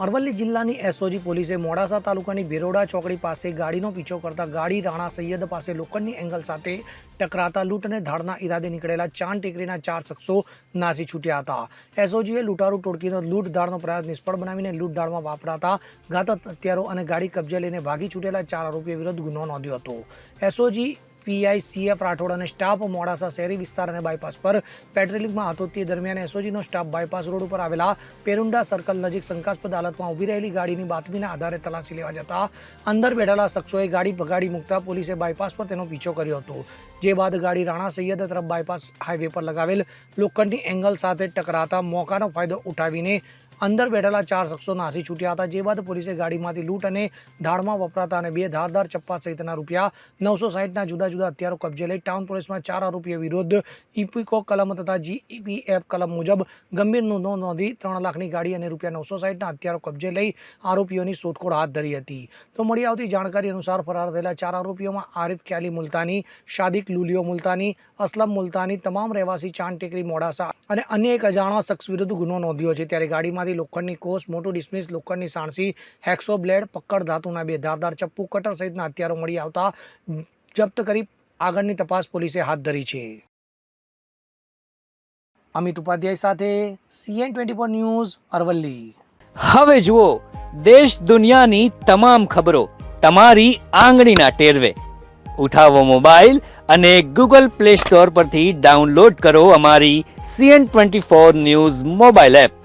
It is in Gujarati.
અરવલ્લી જિલ્લાની એસઓજી પોલીસે મોડાસા તાલુકાની ભેરોડા ચોકડી પાસે ગાડીનો પીછો કરતા ગાડી રાણા સૈયદ પાસે લોખંડની એંગલ સાથે ટકરાતા લૂંટ અને ધાડના ઈરાદે નીકળેલા ચાંદ ટેકરીના ચાર શખ્સો નાસી છૂટ્યા હતા. એસઓજીએ લૂંટારૂ ટોળકીનો લૂંટ ધાડનો પ્રયાસ નિષ્ફળ બનાવીને લૂંટ ધાડમાં વાપરાતા ઘાતક હથિયારો અને ગાડી કબજે લઈને ભાગી છૂટેલા ચાર આરોપીઓ વિરુદ્ધ ગુનો નોંધ્યો હતો. એસઓજી પીઆઈ સીએફ રાઠોડ અને સ્ટાફ મોડાસા શહેરી વિસ્તાર અને બાયપાસ પર પેટ્રોલિંગમાં હતો તે દરમિયાન એસઓજીનો સ્ટાફ બાયપાસ રોડ ઉપર આવેલા પેરુંડા સર્કલ નજીક શંકાસ્પદ હાલતમાં ઊભી રહેલી ગાડીની બાતમીના આધારે તલાશી લેવા જતા અંદર બેઠેલા શખ્સોએ ગાડી ભગાડી મૂકતા પોલીસે બાયપાસ પર તેનો પીછો કર્યો હતો. જે બાદ ગાડી રાણા સૈયદ તરફ બાયપાસ હાઈવે પર લગાવેલ લોખંડની એંગલ સાથે ટકરાતા મોકાનો ફાયદો ઉઠાવીને અંદર બેઠેલા ચાર શખ્સો નાસી છૂટ્યા હતા. જે બાદ પોલીસે ગાડીમાંથી લૂંટ અને ધાડમાં વપરાતા અને બે ધારદાર ચપ્પા સહિતના રૂપિયા નવસો સાહીઠના જુદા જુદા હથિયારો કબજે લઈ ટાઉન પોલીસમાં ચાર આરોપીઓ વિરુદ્ધ ઇપીકો કલમ તથા જીઈપીએફ કલમ મુજબ ગંભીર નોંધો નોંધી ત્રણ લાખની ગાડી અને રૂપિયા નવસો સાહીઠના હથિયારો કબજે લઈ આરોપીઓની શોધખોળ હાથ ધરી હતી. તો મળી આવતી જાણકારી અનુસાર ફરાર થયેલા ચાર આરોપીઓમાં આરિફ ક્યાલી મુલતાની શાદિક લુલિયો મુલતાની, અસલમ મુલતાની, તમામ રહેવાસી ચાંદ ટેકરી મોડાસા અને અન્ય એક અજાણવા શખ્સ વિરુદ્ધ ગુનો નોંધ્યો છે. ત્યારે ગાડીમાંથી લોખંડની કોષ, મોટું ડિસ્મિસ લોખંડની સાણસી હેક્સો બ્લેડ પક્કડ ધાતુના બે ધારદાર ચપ્પુ કટર સહિતના હથિયારો મળી આવતા જપ્ત કરી આગળની તપાસ પોલીસે હાથ ધરી છે. અમિત ઉપાધ્યાય સાથે CN twenty four news, Aravalli. હવે જુઓ, દેશ દુનિયાની તમામ ખબરો તમારી આંગળીના ટેરવે. ઉઠાવો મોબાઈલ અને ગૂગલ પ્લે સ્ટોર પરથી ડાઉનલોડ કરો અમારી CN twenty four news mobile app.